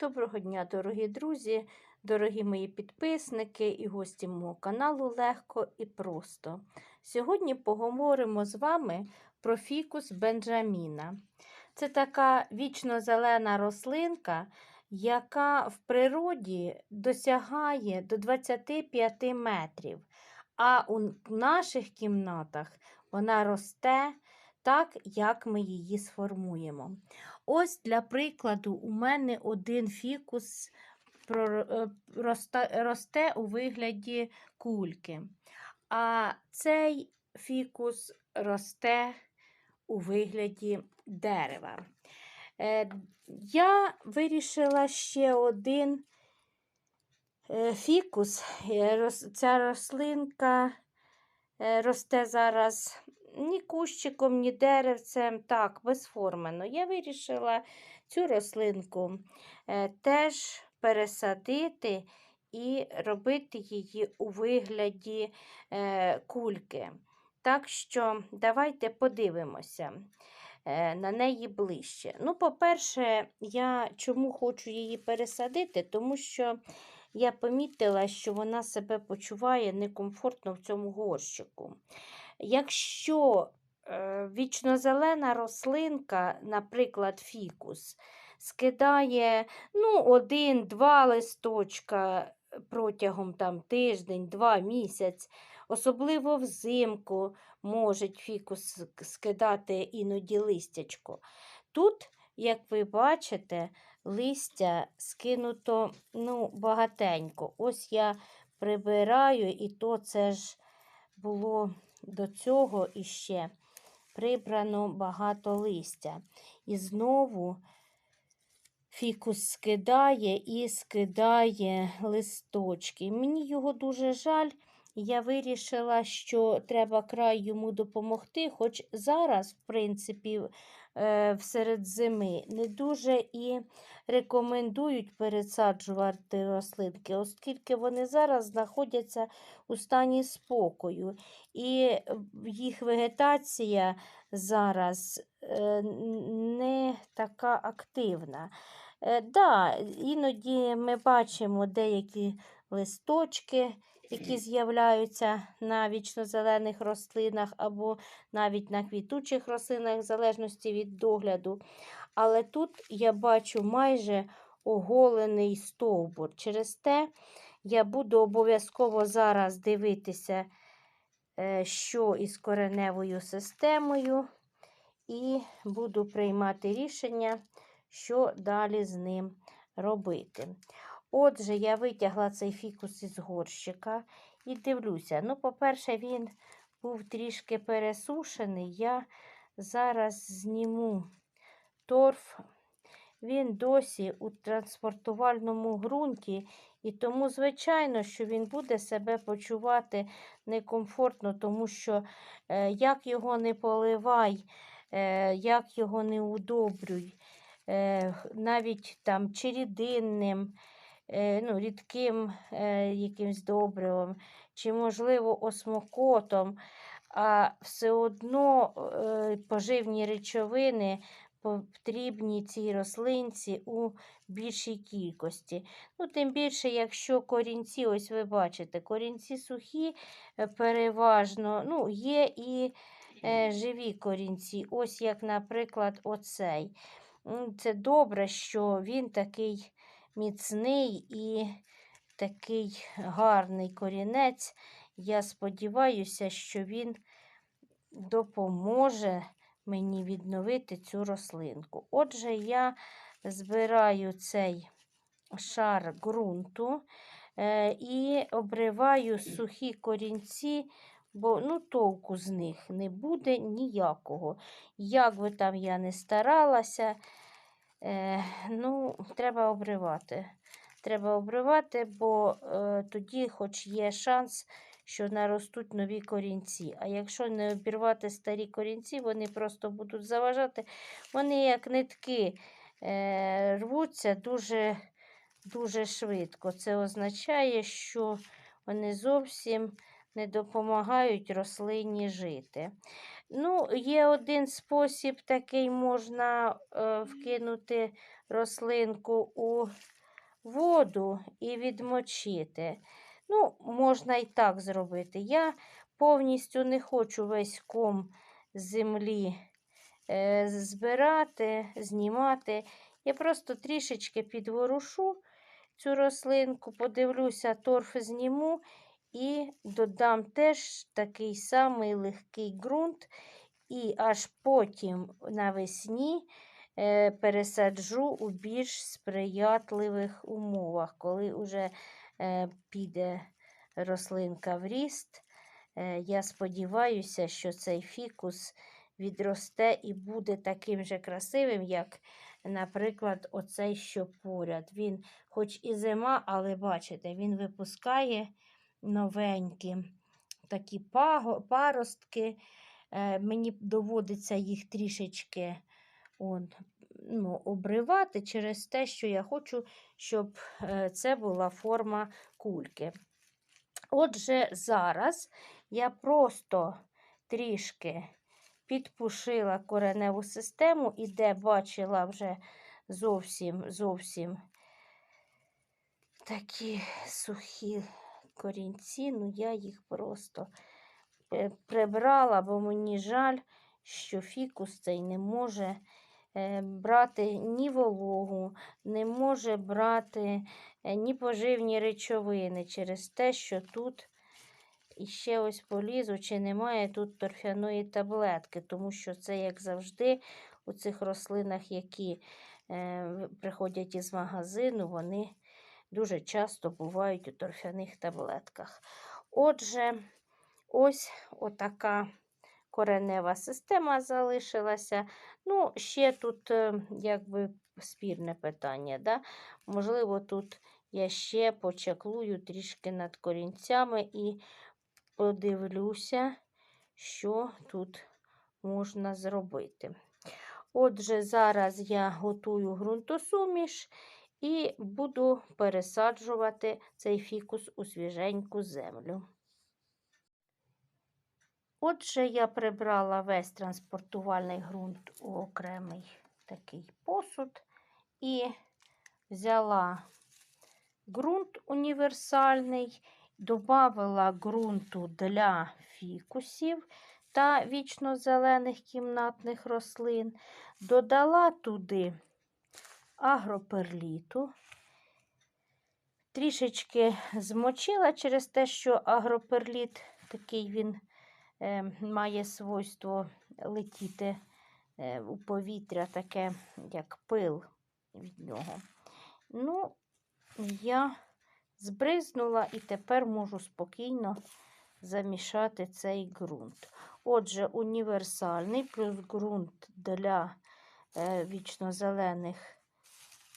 Доброго дня, дорогі друзі, дорогі мої підписники і гості мого каналу Легко і просто. Сьогодні поговоримо з вами про фікус Бенджаміна. Це така вічно-зелена рослинка, яка в природі досягає до 25 метрів, а у наших кімнатах вона росте так, як ми її сформуємо. Ось для прикладу, у мене один фікус е, росте, у вигляді кульки, а цей фікус росте у вигляді дерева. Е, Я вирішила ще один е, фікус. Ця рослинка росте зараз ні кущиком, ні деревцем, так, безформено. Я вирішила цю рослинку е, теж пересадити і робити її у вигляді е, кульки. Так що давайте подивимося е, на неї ближче. Ну, по-перше, я чому хочу її пересадити, тому що я помітила, що вона себе почуває некомфортно в цьому горщику. Якщо е, вічнозелена рослинка, наприклад, фікус, скидає ну, один-два листочка протягом там, тиждень, два місяць, особливо взимку може фікус скидати іноді листячко. Тут, як ви бачите, листя скинуто ну, багатенько. Ось я прибираю, і то це ж було до цього іще прибрано багато листя. І знову фікус скидає і скидає листочки. Мені його дуже жаль. Я вирішила, що треба край йому допомогти, хоч зараз, в принципі, е, всеред зими не дуже і рекомендують пересаджувати рослинки, оскільки вони зараз знаходяться у стані спокою. І їх вегетація зараз е, не така активна. Е, Да, іноді ми бачимо деякі листочки, які з'являються на вічнозелених рослинах або навіть на квітучих рослинах, в залежності від догляду. Але тут я бачу майже оголений стовбур. Через те я буду обов'язково зараз дивитися, е, що із кореневою системою, і буду приймати рішення, що далі з ним робити. Отже, я витягла цей фікус із горщика і дивлюся. Ну, по-перше, він був трішки пересушений. Я зараз зніму торф. Він досі у транспортувальному ґрунті, і тому, звичайно, що він буде себе почувати некомфортно, тому що е, як його не поливай, е, як його не удобрюй, е, навіть там чи рідинним, е, ну, рідким е, якимсь добривом, чи, можливо, осмокотом, а все одно е, поживні речовини потрібні цій рослинці у більшій кількості. Ну, тим більше, якщо корінці, ось ви бачите, корінці сухі е, переважно, ну, є і е, живі корінці, ось як, наприклад, оцей. Це добре, що він такий міцний і такий гарний корінець. Я сподіваюся, що він допоможе мені відновити цю рослинку. Отже, я збираю цей шар ґрунту е, і обриваю сухі корінці, бо ну, толку з них не буде ніякого. Як би там я не старалася, е, ну, треба обривати. Треба обривати, бо е, тоді хоч є шанс, що наростуть нові корінці. А якщо не обірвати старі корінці, вони просто будуть заважати. Вони, як нитки, е, рвуться дуже, дуже швидко. Це означає, що вони зовсім не допомагають рослині жити. Ну, є один спосіб, такий можна е, вкинути рослинку у воду і відмочити. Ну, можна і так зробити. Я повністю не хочу весь ком землі е, збирати, знімати. Я просто трішечки підворушу цю рослинку, подивлюся, торф зніму і додам теж такий самий легкий ґрунт. І аж потім навесні е, пересаджу у більш сприятливих умовах, коли вже е, піде рослинка в ріст. Е, я сподіваюся, що цей фікус відросте і буде таким же красивим, як, наприклад, оцей, що поряд. Він, хоч і зима, але бачите, він випускає новенькі такі паростки. Е, Мені доводиться їх трішечки он, ну, обривати через те, що я хочу, щоб е, це була форма кульки. Отже, зараз я просто трішки підпушила кореневу систему і де бачила вже зовсім зовсім такі сухі корінці, ну я їх просто е, прибрала, бо мені жаль, що фікус цей не може е, брати ні вологу, не може брати е, ні поживні речовини через те, що тут іще ось полізу, чи немає тут торфяної таблетки, тому що це, як завжди, у цих рослинах, які е, приходять із магазину, вони дуже часто бувають у торфяних таблетках. Отже, ось отака коренева система залишилася. Ну, ще тут е, якби спірне питання. Да? Можливо, тут я ще почаклую трішки над корінцями і подивлюся, що тут можна зробити. Отже, зараз я готую ґрунтосуміш і буду пересаджувати цей фікус у свіженьку землю. Отже, я прибрала весь транспортувальний ґрунт у окремий такий посуд і взяла ґрунт універсальний, додала ґрунту для фікусів та вічно-зелених кімнатних рослин, додала туди агроперліту, трішечки змочила через те, що агроперліт такий він е, має свойство летіти е, у повітря, таке, як пил від нього. Ну, я збризнула і тепер можу спокійно замішати цей ґрунт. Отже, універсальний плюс ґрунт для е, вічно-зелених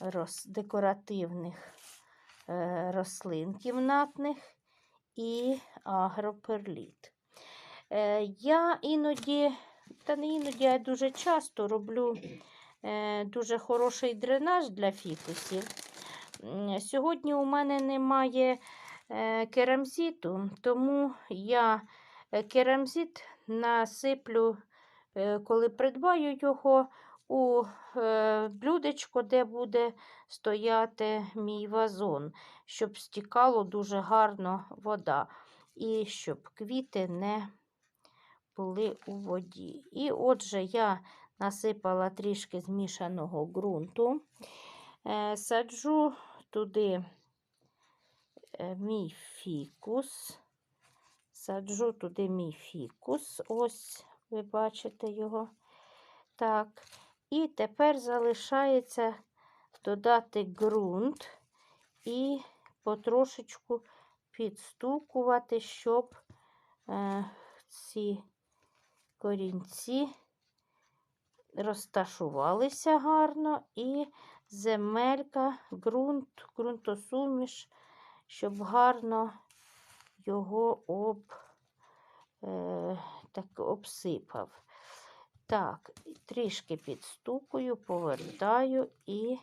рос, декоративних е, рослин кімнатних і агроперліт. Е, я іноді, та не іноді, а дуже часто роблю е, дуже хороший дренаж для фікусів. Сьогодні у мене немає е, керамзиту, тому я е, керамзит насиплю, коли придбаю його у е, блюдечко, де буде стояти мій вазон, щоб стікало дуже гарно вода і щоб квіти не були у воді. І отже, я насипала трішки змішаного ґрунту, е, саджу туди е, мій фікус. Саджу туди мій фікус. Ось, ви бачите його. Так. І тепер залишається додати ґрунт і потрошечку підстукувати, щоб е, ці корінці розташувалися гарно, і земелька, ґрунт, ґрунтосуміш, щоб гарно його об, е, так, обсипав. Так, трішки підстукую, повертаю і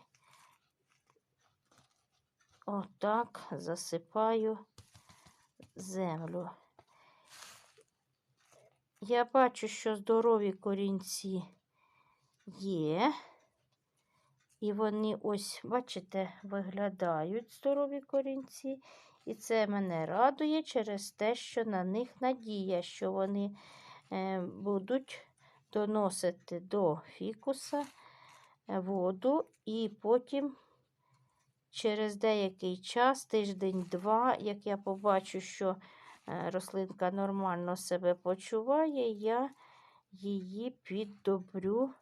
отак засипаю землю. Я бачу, що здорові корінці є, І вони ось, бачите, виглядають здорові корінці. І це мене радує через те, що на них надія, що вони будуть доносити до фікуса е, воду, і потім через деякий час, тиждень-два, як я побачу, що е, рослинка нормально себе почуває, я її піддобрю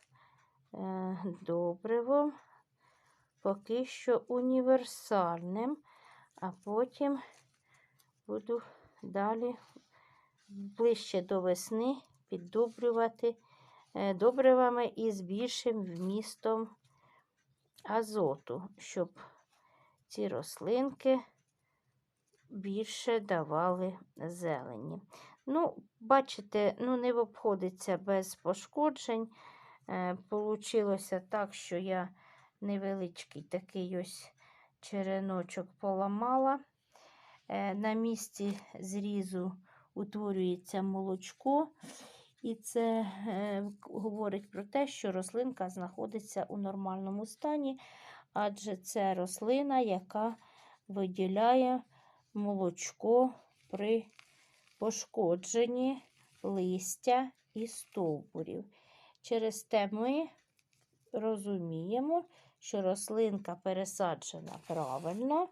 е, добривом, поки що універсальним, а потім буду далі ближче до весни піддобрювати е, добривами із більшим вмістом азоту, щоб ці рослинки більше давали зелені. Ну, бачите, ну не обходиться без пошкоджень. Е, Получилося так, що я невеличкий такий ось череночок поламала. Е, На місці зрізу утворюється молочко, і це е, говорить про те, що рослинка знаходиться у нормальному стані, адже це рослина, яка виділяє молочко при пошкодженні листя і стовбурів. Через те ми розуміємо, що рослинка пересаджена правильно,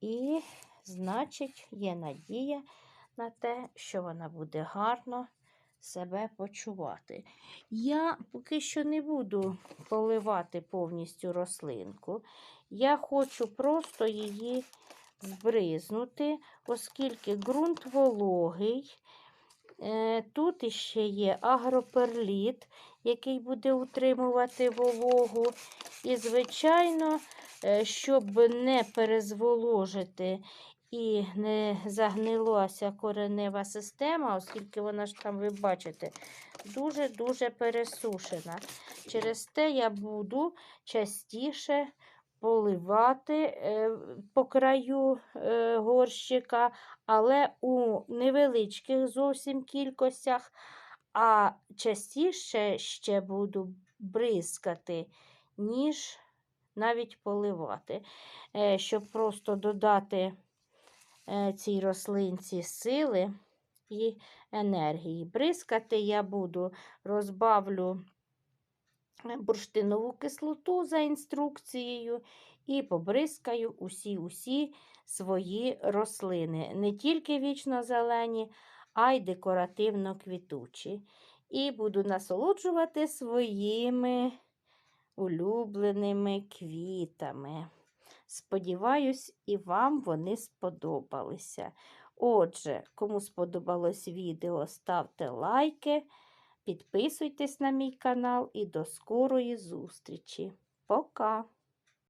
і, значить, є надія на те, що вона буде гарно себе почувати. Я поки що не буду поливати повністю рослинку. Я хочу просто її збризнути, оскільки ґрунт вологий. Е, Тут іще є агроперліт, який буде утримувати вологу. І, звичайно, е, щоб не перезволожити і не загнилася коренева система, оскільки вона ж там, ви бачите, дуже-дуже пересушена. Через те я буду частіше поливати е, по краю е, горщика, але у невеличких зовсім кількостях, а частіше ще буду бризкати, ніж навіть поливати, е, щоб просто додати цій рослинці сили і енергії. Бризкати я буду, розбавлю е, бурштинову кислоту за інструкцією і побризкаю усі-усі свої рослини. Не тільки вічно зелені, а й декоративно квітучі. І буду насолоджувати своїми улюбленими квітами. Сподіваюсь, і вам вони сподобалися. Отже, кому сподобалось відео, ставте лайки, підписуйтесь на мій канал і до скорої зустрічі. Пока!